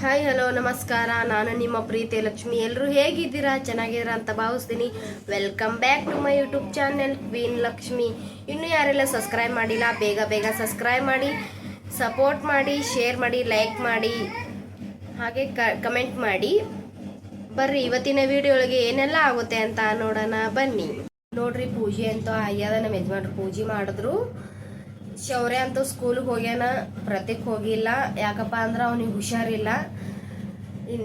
Hi hello ನಮಸ್ಕಾರ. ನಾನು ನಿಮ್ಮ ಪ್ರೀತಿ ಲಕ್ಷ್ಮಿ. ಎಲ್ಲರೂ ಹೇಗಿದ್ದೀರಾ? ಚೆನ್ನಾಗಿದ್ದೀರಾ ಅಂತ ಭಾವಿಸ್ತೀನಿ. Welcome back to my YouTube channel queen Lakshmi ಇನ್ನೂ ಯಾರೆಲ್ಲ ಸಬ್ಸ್ಕ್ರೈಬ್ ಮಾಡಿಲ್ಲ, ಬೇಗ ಬೇಗ ಸಬ್ಸ್ಕ್ರೈಬ್ ಮಾಡಿ ಸಪೋರ್ಟ್ ಮಾಡಿ ಶೇರ್ ಮಾಡಿ ಲೈಕ್ ಮಾಡಿ, ಹಾಗೆ ಕಮೆಂಟ್ ಮಾಡಿ. ಬರ್ರಿ, ಇವತ್ತಿನ ವಿಡಿಯೋ ಒಳಗೆ ಏನೆಲ್ಲ ಆಗುತ್ತೆ ಅಂತ ನೋಡೋಣ. ಬನ್ನಿ. ನೋಡ್ರಿ, ಪೂಜೆ ಅಂತೂ ಅಯ್ಯದ ನಮ್ಮ ಯಜಮಾನ್ರು ಪೂಜೆ ಮಾಡಿದ್ರು. ಶೌರ್ಯ ಅಂತೂ ಸ್ಕೂಲ್ಗೆ ಹೋಗ್ಯಾನ, ಪ್ರತೀಕ್ ಹೋಗಿಲ್ಲ. ಯಾಕಪ್ಪ ಅಂದ್ರೆ ಅವ್ನಿಗೆ ಹುಷಾರಿಲ್ಲ.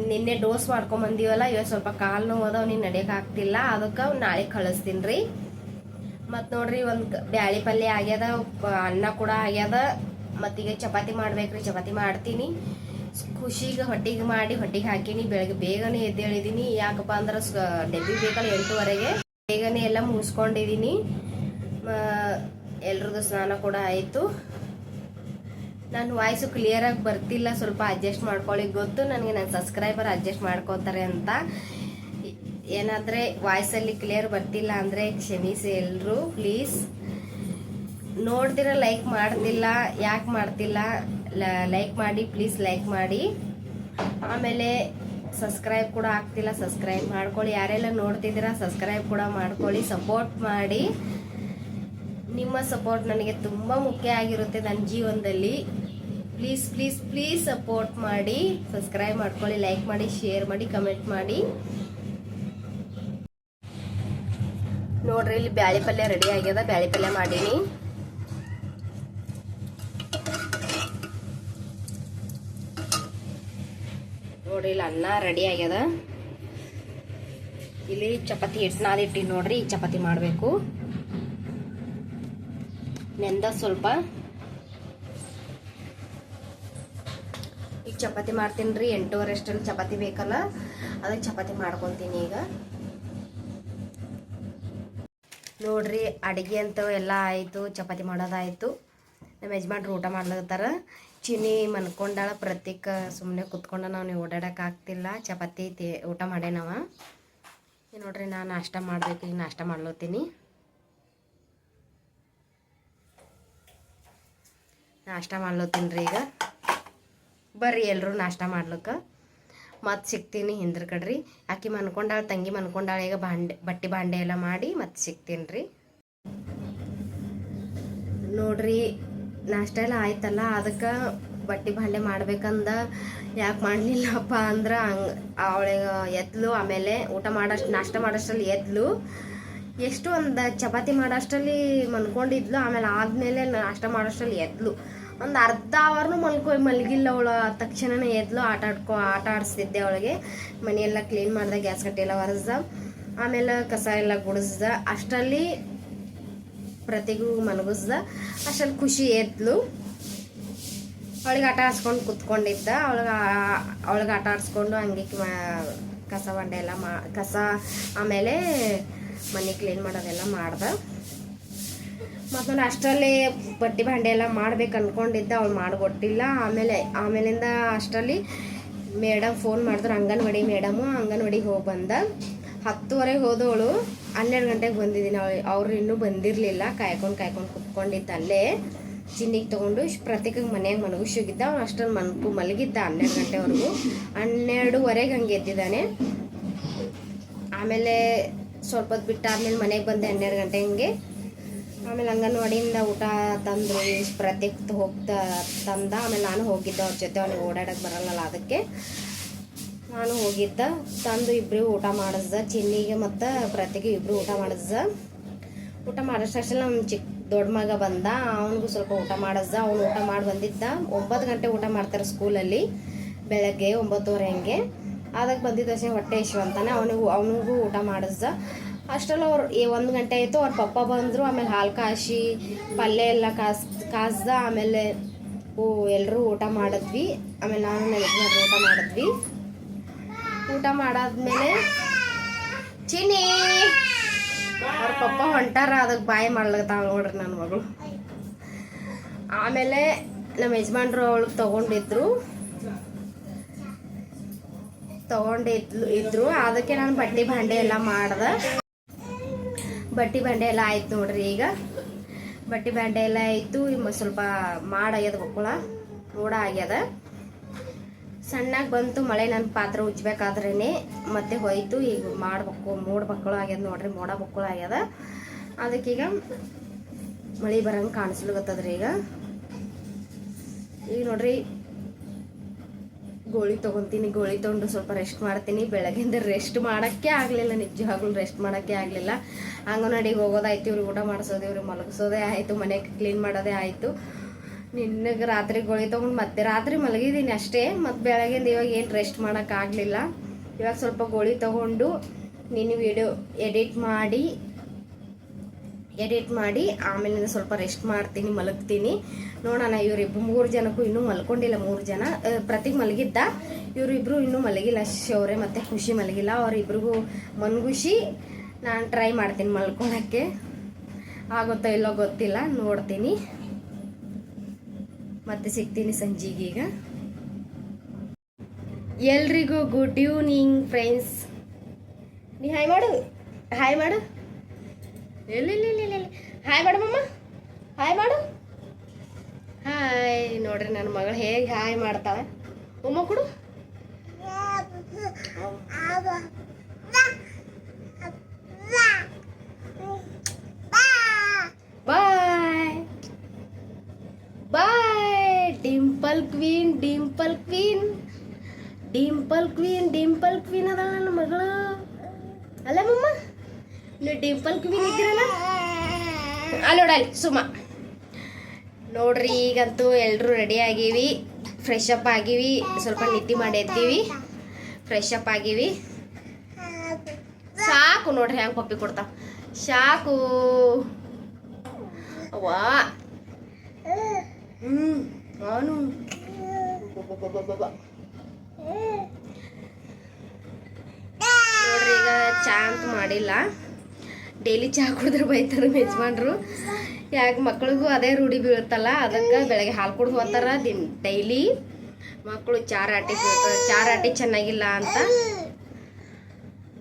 ನಿನ್ನೆ ಡೋಸ್ ಮಾಡ್ಕೊಂಡ್ ಬಂದೀವಲ್ಲ ಇವತ್ತು ಸ್ವಲ್ಪ ಕಾಲು ನೋವು ಅವ್ನಿಗೆ ನಡೆಯಕ್ಕೆ ಆಗ್ತಿಲ್ಲ. ಅದಕ್ಕೆ ನಾಳೆ ಕಳಿಸ್ತೀನಿ ರೀ ಮತ್ತು ನೋಡ್ರಿ ಒಂದು ಬ್ಯಾಳಿ ಪಲ್ಯ ಆಗ್ಯದ ಅನ್ನ ಕೂಡ ಆಗ್ಯದ. ಮತ್ತೀಗ ಚಪಾತಿ ಮಾಡ್ಬೇಕ್ರಿ, ಚಪಾತಿ ಮಾಡ್ತೀನಿ. ಖುಷಿಗೆ ಹೊಟ್ಟಿಗೆ ಮಾಡಿ, ಹೊಟ್ಟಿಗೆ ಹಾಕೀನಿ. ಬೆಳಗ್ಗೆ ಬೇಗನೆ ಎದ್ದೇಳಿದ್ದೀನಿ ಯಾಕಪ್ಪ ಅಂದ್ರೆ ಡಬ್ಬಿ ಬೇಕಲ್ಲ ಎಂಟುವರೆಗೆ. ಬೇಗನೆ ಎಲ್ಲ ಮುಗಿಸ್ಕೊಂಡಿದೀನಿ. ಎಲ್ರದ್ದು ಸ್ನಾನ ಕೂಡ ಆಯಿತು. ನನ್ನ ವಾಯ್ಸು ಕ್ಲಿಯರಾಗಿ ಬರ್ತಿಲ್ಲ, ಸ್ವಲ್ಪ ಅಡ್ಜಸ್ಟ್ ಮಾಡ್ಕೊಳ್ಳಿ. ಗೊತ್ತು ನನಗೆ ನನ್ನ ಸಬ್ಸ್ಕ್ರೈಬರ್ ಅಡ್ಜಸ್ಟ್ ಮಾಡ್ಕೋತಾರೆ ಅಂತ. ಏನಾದರೆ ವಾಯ್ಸಲ್ಲಿ ಕ್ಲಿಯರ್ ಬರ್ತಿಲ್ಲ ಅಂದರೆ ಕ್ಷಮಿಸಿ ಎಲ್ಲರೂ ಪ್ಲೀಸ್ ನೋಡ್ದಿರ ಲೈಕ್ ಮಾಡ್ತಿಲ್ಲ ಯಾಕೆ ಮಾಡ್ತಿಲ್ಲ ಲೈಕ್ ಮಾಡಿ ಪ್ಲೀಸ್ ಲೈಕ್ ಮಾಡಿ. ಆಮೇಲೆ ಸಬ್ಸ್ಕ್ರೈಬ್ ಕೂಡ ಆಗ್ತಿಲ್ಲ ಸಬ್ಸ್ಕ್ರೈಬ್ ಮಾಡ್ಕೊಳ್ಳಿ. ಯಾರೆಲ್ಲ ನೋಡ್ತಿದ್ದೀರಾ ಸಬ್ಸ್ಕ್ರೈಬ್ ಕೂಡ ಮಾಡ್ಕೊಳ್ಳಿ ಸಪೋರ್ಟ್ ಮಾಡಿ. ನಿಮ್ಮ ಸಪೋರ್ಟ್ ನನಗೆ ತುಂಬ ಮುಖ್ಯ ಆಗಿರುತ್ತೆ ನನ್ನ ಜೀವನದಲ್ಲಿ. ಪ್ಲೀಸ್ ಪ್ಲೀಸ್ ಪ್ಲೀಸ್ ಸಪೋರ್ಟ್ ಮಾಡಿ ಸಬ್ಸ್ಕ್ರೈಬ್ ಮಾಡ್ಕೊಳ್ಳಿ ಲೈಕ್ ಮಾಡಿ ಶೇರ್ ಮಾಡಿ ಕಮೆಂಟ್ ಮಾಡಿ. ನೋಡ್ರಿ, ಇಲ್ಲಿ ಬ್ಯಾಳಿ ಪಲ್ಯ ರೆಡಿ ಆಗ್ಯದ, ಬ್ಯಾಳಿ ಪಲ್ಯ ಮಾಡೀನಿ. ನೋಡ್ರಿ, ಇಲ್ಲಿ ಅನ್ನ ರೆಡಿ ಆಗ್ಯದ. ಇಲ್ಲಿ ಚಪಾತಿ ಹಿಟ್ಟು ನಾದಿಟ್ಟಿ ನೋಡ್ರಿ, ಈ ಚಪಾತಿ ಮಾಡಬೇಕು. ನೆಂದ ಸ್ವಲ್ಪ. ಈಗ ಚಪಾತಿ ಮಾಡ್ತೀನಿ ರೀ, ಎಂಟೂವರೆ ಅಷ್ಟೊಂದು ಚಪಾತಿ ಬೇಕಲ್ಲ, ಅದಕ್ಕೆ ಚಪಾತಿ ಮಾಡ್ಕೊತೀನಿ ಈಗ. ನೋಡ್ರಿ, ಅಡುಗೆ ಅಂತ ಎಲ್ಲ ಆಯಿತು, ಚಪಾತಿ ಮಾಡೋದಾಯಿತು ನಮ್ಮ ಯಜಮಾನ್ರು ಊಟ ಮಾಡ್ಲತ್ತಾರ. ಚಿನ್ನಿ ಮನ್ಕೊಂಡಾಳ, ಪ್ರತೀಕ ಸುಮ್ಮನೆ ಕುತ್ಕೊಂಡ ನಾವು, ನೀವು ಓಡಾಡೋಕ್ಕಾಗ್ತಿಲ್ಲ ಚಪಾತಿ ಊಟ ಮಾಡೇನವ. ನೋಡ್ರಿ, ನಾನು ನಾಷ್ಟ ಮಾಡಬೇಕು, ಈಗ ನಾಷ್ಟ ಮಾಡ್ಲತ್ತೀನಿ. ನಾಷ್ಟ ಮಾಡ್ಲತ್ತೀನಿ ರೀ ಈಗ. ಬರ್ರಿ ಎಲ್ಲರೂ ನಾಷ್ಟ ಮಾಡ್ಲಿಕ್ಕೆ. ಮತ್ತೆ ಸಿಗ್ತೀನಿ ಹಿಂದ್ರ ಕಡ್ರಿ. ಆಕಿ ಮನ್ಕೊಂಡಾಳ, ತಂಗಿ ಮನ್ಕೊಂಡಾಳ, ಈಗ ಬಾಂಡೆ ಬಟ್ಟೆ ಬಾಂಡೆ ಎಲ್ಲ ಮಾಡಿ ಮತ್ತೆ ಸಿಗ್ತೀನಿ ರೀ. ನೋಡ್ರಿ, ನಾಷ್ಟ ಎಲ್ಲ ಆಯ್ತಲ್ಲ, ಅದಕ್ಕೆ ಬಟ್ಟೆ ಭಾಂಡೆ ಮಾಡ್ಬೇಕಂದ ಯಾಕೆ ಮಾಡಲಿಲ್ಲಪ್ಪ ಅಂದ್ರೆ ಹಂಗೆ ಅವಳಿಗೆ ಎದ್ಲು, ಆಮೇಲೆ ಊಟ ಮಾಡೋಷ್ಟು, ನಾಷ್ಟ ಮಾಡೋಷ್ಟರಲ್ಲಿ ಎದ್ಲು. ಎಷ್ಟು ಒಂದು ಚಪಾತಿ ಮಾಡೋಷ್ಟರಲ್ಲಿ ಮನ್ಕೊಂಡಿದ್ಲು, ಆಮೇಲೆ ಆದಮೇಲೆ ನಾಷ್ಟ ಮಾಡೋಷ್ಟರಲ್ಲಿ ಎದ್ಲು. ಒಂದು ಅರ್ಧ ಅವರ್ನು ಮಲ್ಕೋ, ಮಲಗಿಲ್ಲ ಅವಳು. ತಕ್ಷಣನೇ ಎದ್ಲು, ಆಟ ಆಡ್ಕೊ, ಆಟ ಆಡಿಸ್ತಿದ್ದೆ ಅವಳಿಗೆ. ಮನೆಯೆಲ್ಲ ಕ್ಲೀನ್ ಮಾಡಿದೆ ಗ್ಯಾಸ್ ಕಟ್ಟೆ ಎಲ್ಲ ಒರೆಸ್ದ. ಆಮೇಲೆ ಕಸ ಎಲ್ಲ ಗುಡಿಸ್ದ. ಅಷ್ಟರಲ್ಲಿ ಪ್ರತಿಗೂ ಮಲಗಿಸ್ದ. ಅಷ್ಟಲ್ಲಿ ಖುಷಿ ಎದ್ಲು. ಅವಳಿಗೆ ಆಟ ಆಡಿಸ್ಕೊಂಡು ಕುತ್ಕೊಂಡಿದ್ದ. ಅವಳಿಗೆ ಅವಳಿಗೆ ಆಟ ಆಡಿಸ್ಕೊಂಡು ಹಂಗೆ ಕಸ ಬಂಡೆ ಎಲ್ಲ ಮಾ, ಕಸ ಆಮೇಲೆ ಮನೆ ಕ್ಲೀನ್ ಮಾಡೋದೆಲ್ಲ ಮಾಡ್ದೆ. ಮತ್ತು ನಾನು ಅಷ್ಟರಲ್ಲಿ ಬಟ್ಟೆ ಭಾಂಡೆ ಎಲ್ಲ ಮಾಡ್ಬೇಕು ಅನ್ಕೊಂಡಿದ್ದೆ, ಅವ್ಳು ಮಾಡಿಕೊಟ್ಟಿಲ್ಲ. ಆಮೇಲೆ, ಆಮೇಲಿಂದ ಅಷ್ಟರಲ್ಲಿ ಮೇಡಮ್ ಫೋನ್ ಮಾಡಿದ್ರು, ಅಂಗನವಾಡಿ ಮೇಡಮು, ಅಂಗನವಾಡಿಗೆ ಹೋಗಿ ಬಂದ. ಹತ್ತುವರೆಗೆ ಹೋದವಳು, ಹನ್ನೆರಡು ಗಂಟೆಗೆ ಬಂದಿದ್ದೀನಿ, ಅವಳು, ಅವ್ರು ಇನ್ನೂ ಬಂದಿರಲಿಲ್ಲ. ಕಾಯ್ಕೊಂಡು ಕಾಯ್ಕೊಂಡು ಕುತ್ಕೊಂಡಿದ್ದ ಅಲ್ಲೇ. ಚಿನ್ನಿಗೆ ತೊಗೊಂಡು ಪ್ರತ್ಯೇಕ ಮನೆಯಾಗ ಮನಗುಶೋಗಿದ್ದ ಅವ್ನು ಅಷ್ಟರಲ್ಲಿ ಮನ್ಕು ಮಲಗಿದ್ದ ಹನ್ನೆರಡು ಗಂಟೆವರೆಗೂ. ಹನ್ನೆರಡುವರೆಗೆ ಹಂಗೆ ಎದ್ದಿದ್ದಾನೆ. ಆಮೇಲೆ ಸ್ವಲ್ಪ ಹೊತ್ತು ಬಿಟ್ಟಾದ್ಮೇಲೆ ಮನೆಗೆ ಬಂದೆ ಹನ್ನೆರಡು ಗಂಟೆ ಹಂಗೆ. ಆಮೇಲೆ ಅಂಗನವಾಡಿಯಿಂದ ಊಟ ತಂದು ಪ್ರತ್ಯೇಕ ಹೋಗ್ತಾ ತಂದ, ಆಮೇಲೆ ನಾನು ಹೋಗಿದ್ದೆ ಅವ್ರ ಜೊತೆ ಅವ್ನಿಗೆ ಓಡಾಡಕ್ಕೆ ಬರಲ್ಲಲ್ಲ ಅದಕ್ಕೆ. ನಾನು ಹೋಗಿದ್ದ, ತಂದು ಇಬ್ಬರು ಊಟ ಮಾಡಿಸ್ದ ಚಿನ್ನಿಗೆ ಮತ್ತು ಪ್ರತ್ಯೇಕ ಇಬ್ಬರು ಊಟ ಮಾಡಿಸ್ದ ಊಟ ಮಾಡಿಸೋಷ್ಟರಲ್ಲಿ ನಮ್ಮ ಚಿಕ್ಕ ದೊಡ್ಡ ಮಗ ಬಂದ, ಅವನಿಗೂ ಸ್ವಲ್ಪ ಊಟ ಮಾಡಿಸ್ದ ಅವನು ಊಟ ಮಾಡಿ ಬಂದಿದ್ದ. ಒಂಬತ್ತು ಗಂಟೆ ಊಟ ಮಾಡ್ತಾರೆ ಸ್ಕೂಲಲ್ಲಿ, ಬೆಳಗ್ಗೆ ಒಂಬತ್ತುವರೆ ಹಂಗೆ. ಅದಕ್ಕೆ ಬಂದಿದ್ದ ಹೊಟ್ಟೆ ಇಶ್ವ ಅಂತಾನೆ ಅವನಿಗೂ ಅವನಿಗೂ ಊಟ ಮಾಡಿಸ್ದ ಅಷ್ಟರಲ್ಲಿ ಅವ್ರು ಒಂದು ಗಂಟೆ ಆಯಿತು, ಅವ್ರ ಪಪ್ಪ ಬಂದರು, ಆಮೇಲೆ ಹಾಲು ಕಾಯಿಸಿ ಪಲ್ಯ ಎಲ್ಲ ಕಾಸ್, ಕಾಸ್ದ, ಆಮೇಲೆ, ಓ ಎಲ್ಲರೂ ಊಟ ಮಾಡಿದ್ವಿ. ಆಮೇಲೆ ನಾನು ನೆನಪು ಊಟ ಮಾಡಿದ್ವಿ. ಊಟ ಮಾಡಾದ್ಮೇಲೆ ಚಿನ್ನಿ! ಅವ್ರ ಪಪ್ಪ ಹೊಂಟಾರ ಅದಕ್ಕೆ ಬಾಯಿ ಮಾಡ್ಲತ್ತಾಳ ನೋಡ್ರಿ ನನ್ನ ಮಗಳು. ಆಮೇಲೆ ನಮ್ಮ ಯಜಮಾನ್ರು ಅವಳು ತಗೊಂಡಿದ್ರು. ತಗೊಂಡಿದ್ಲು, ಇದ್ರು. ಅದಕ್ಕೆ ನಾನು ಬಟ್ಟೆ ಭಾಂಡೆ ಎಲ್ಲ ಮಾಡ್ದೆ. ಬಟ್ಟೆ ಬಂಡೆ ಎಲ್ಲ ಆಯ್ತು ನೋಡ್ರಿ ಈಗ. ಬಟ್ಟೆ ಬಂಡೆ ಎಲ್ಲ ಆಯಿತು ಸ್ವಲ್ಪ ಮಾಡಾಗ್ಯದ ಬಕ್ಕುಳ ರೋಡ ಆಗ್ಯದ. ಸಣ್ಣಗೆ ಬಂತು, ಮಳೆ ನನ್ನ ಪಾತ್ರೆ ಉಜ್ಬೇಕಾದ್ರೇ ಮತ್ತೆ ಹೋಯ್ತು. ಈಗ ಮಾಡ್ಬೇಕು ಮೋಡ ಬಕ್ಕಳು ಆಗ್ಯದ ನೋಡ್ರಿ, ಮೋಡ ಬಕ್ಕಳು ಆಗ್ಯದ. ಅದಕ್ಕೀಗ ಮಳೆ ಬರಂಗೆ ಕಾಣಿಸ್ಲಿಗತ್ತದ್ರಿ ಈಗ. ಈಗ ನೋಡ್ರಿ ಗೋಳಿ ತೊಗೊತೀನಿ ಗೋಳಿ ತೊಗೊಂಡು ಸ್ವಲ್ಪ ರೆಸ್ಟ್ ಮಾಡ್ತೀನಿ. ಬೆಳಗ್ಗೆಯಿಂದ ರೆಸ್ಟ್ ಮಾಡೋಕ್ಕೆ ಆಗಲಿಲ್ಲ ನಿಜವಾಗ್ಲೂ ರೆಸ್ಟ್ ಮಾಡೋಕ್ಕೆ ಆಗಲಿಲ್ಲ. ಅಂಗನವಾಡಿಗೆ ಹೋಗೋದಾಯ್ತು, ಇವ್ರಿಗೆ ಊಟ ಮಾಡಿಸೋದು, ಇವ್ರಿಗೆ ಮಲಗಿಸೋದೇ ಆಯಿತು ಮನೆ ಕ್ಲೀನ್ ಮಾಡೋದೇ ಆಯಿತು. ನಿನ್ನಗೆ ರಾತ್ರಿ ಗೋಳಿ ತೊಗೊಂಡು ಮತ್ತೆ ರಾತ್ರಿ ಮಲಗಿದ್ದೀನಿ ಅಷ್ಟೇ. ಮತ್ತು ಬೆಳಗ್ಗೆಯಿಂದ ಇವಾಗ ಏನು ರೆಸ್ಟ್ ಮಾಡೋಕ್ಕಾಗಲಿಲ್ಲ ಇವಾಗ ಸ್ವಲ್ಪ ಗೋಳಿ ತೊಗೊಂಡು ನಿನ್ನ ವಿಡಿಯೋ ಎಡಿಟ್ ಮಾಡಿ ಎಡಿಟ್ ಮಾಡಿ, ಆಮೇಲೆ ಸ್ವಲ್ಪ ರೆಸ್ಟ್ ಮಾಡ್ತೀನಿ, ಮಲಗ್ತೀನಿ. ನೋಡೋಣ ಇವರಿಬ್ಬರು ಮೂರು ಜನಕ್ಕೂ ಇನ್ನೂ ಮಲ್ಕೊಂಡಿಲ್ಲ, ಮೂರು ಜನ. ಪ್ರತಿ ಮಲಗಿದ್ದ, ಇವರಿಬ್ರು ಇನ್ನೂ ಮಲಗಿಲ್ಲ. ಶೌರ್ಯ ಮತ್ತು ಖುಷಿ ಮಲಗಿಲ್ಲ. ಅವರಿಬ್ರಿಗೂ ಮನ್ಗುಷಿ, ನಾನು ಟ್ರೈ ಮಾಡ್ತೀನಿ ಮಲ್ಕೊಳಕ್ಕೆ. ಆಗುತ್ತೋ ಇಲ್ಲೋ ಗೊತ್ತಿಲ್ಲ, ನೋಡ್ತೀನಿ. ಮತ್ತೆ ಸಿಗ್ತೀನಿ ಸಂಜೆಗೆ ಈಗ. ಎಲ್ರಿಗೂ ಗುಡ್ ಈವ್ನಿಂಗ್ ಫ್ರೆಂಡ್ಸ್ ನೀ ಹಾಯ್ ಮಾಡು ಹಾಯ್ ಮಾಡು. ಎಲ್ಲಿ ಹಾಯ್ ಮೇಡಮಮ್ಮ ಮಮ್ಮ ಹಾಯ್ ಮಾಡು. ಹಾಯ್ ನೋಡ್ರಿ ನನ್ನ ಮಗಳು ಹೇಗೆ ಹಾಯ್ ಮಾಡ್ತಾಳೆ. ಉಮ್ಮ ಕೊಡು. Bye bye dimple queen dimple queen dimple queen dimple queen ಅದ ನನ್ನ ಮಗಳು. ಅಲ್ಲ ಮಮ್ಮ ಡಿಂಪಲ್ ಕ್ವೀನ್ ಇದ್ದೀರಲ್ಲ? ಅಲ್ಲಿ ನೋಡಲ್ಲಿ ಸುಮ್ಮ ನೋಡ್ರಿ, ಈಗಂತೂ ಎಲ್ಲರೂ ರೆಡಿ ಆಗೀವಿ. ಫ್ರೆಶ್ ಅಪ್ ಆಗೀವಿ. ಸ್ವಲ್ಪ ನಿದ್ದೆ ಮಾಡಿ ಫ್ರೆಶ್ ಅಪ್ ಆಗೀವಿ. ಸಾಕು ನೋಡ್ರಿ ಹೆಂಗೆ ಪಪ್ಪಿ ಕೊಡ್ತಾವ. ಸಾಕು. ಅವ್ವಾ. ಹ್ಞೂ ಅವನು ನೋಡ್ರಿ, ಈಗ ಚಾ ಅಂತೂ ಮಾಡಿಲ್ಲ. ಡೈಲಿ ಚಹಾ ಕುಡಿದ್ರೆ ಬೈತಾರೆ ಯಜಮಾನ್ರು. ಯಾಕೆ ಮಕ್ಳಿಗೂ ಅದೇ ರೂಢಿ ಬೀಳುತ್ತಲ್ಲ, ಅದಕ್ಕೆ ಬೆಳಗ್ಗೆ ಹಾಲು ಕುಡ್ದು ಹೋಗ್ತಾರ ದಿನ ಡೈಲಿ. ಮಕ್ಕಳು ಚಾರಾಟಿ ಚಾರಾಟಿ ಚೆನ್ನಾಗಿಲ್ಲ ಅಂತ.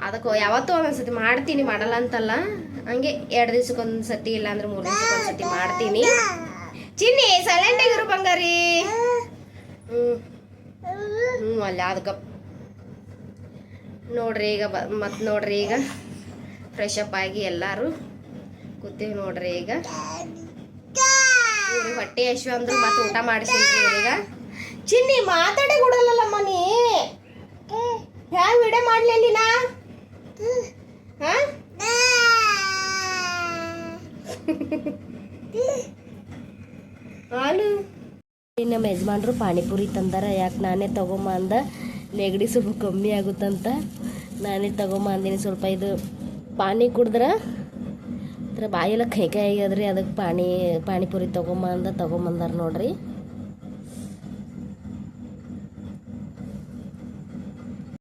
ಅದಕ್ಕೆ ಯಾವತ್ತೂ ಒಂದೊಂದ್ಸತಿ ಮಾಡ್ತೀನಿ, ಮಾಡಲ್ಲ ಅಂತಲ್ಲ. ಹಂಗೆ ಎರಡು ದಿವ್ಸಕ್ಕೊಂದು ಸತಿ ಇಲ್ಲ ಅಂದ್ರೆ ಮೂರು ದಿವ್ಸಕ್ಕೊಂದು ಸತಿ ಮಾಡ್ತೀನಿ. ಚಿನ್ನಿ ಸೈಲೆಂಟ್ ಆಗಿರು ಬಂಗಾರಿ. ಹ್ಞೂ ಹ್ಞೂ ಅಲ್ಲ ಅದಕ್ಕೆ ನೋಡ್ರಿ ಈಗ ಬ ಮತ್ತು ನೋಡ್ರಿ ಈಗ. ಫ್ರೆಶ್ ಅಪ್ ಆಗಿ ಎಲ್ಲರೂ ಕೂತೀವಿ ನೋಡ್ರಿ ಈಗ. ಇವ್ರಿಗೆ ಹೊಟ್ಟೆ ಯಶ್ವ ಅಂದ್ರೆ ಮತ್ತೆ ಊಟ ಮಾಡಿಸಿದ್ರಿ ಇವ್ರೀಗ. ಚಿನ್ನಿ ಮಾತಾಡೇ ಕೊಡಲ್ಲಮ್ಮ ನೀ ಹ್ಯಾಂಗ ವಿಡಿಯೋ ಮಾಡ್ಲಿಲ್ಲ ನಾ? ಹಾ? ಹಾಲು? ನಮ್ಮ ಯಜಮಾನ್ರು ಪಾನಿಪುರಿ ತಂದಾರ ಯಾಕೆ ನಾನೇ ತಗೊಂಬ ಅಂದ ನೆಗಡಿ ಸ್ವಲ್ಪ ಕಮ್ಮಿ ಆಗುತ್ತಂತ. ನಾನೇ ತಗೊಂಬ ಅಂದಿನಿ ಸ್ವಲ್ಪ ಇದು ಪಾನಿ ಕುಡಿದ್ರೆ ಅದರ ಬಾಯೆಲ್ಲ ಕೈ ಆಗ್ಯದ್ರಿ ಅದಕ್ಕೆ ಪಾನಿ ಪಾನಿಪುರಿ ತೊಗೊಂಬಂದ ತಗೊಂಬಂದಾರ ನೋಡ್ರಿ.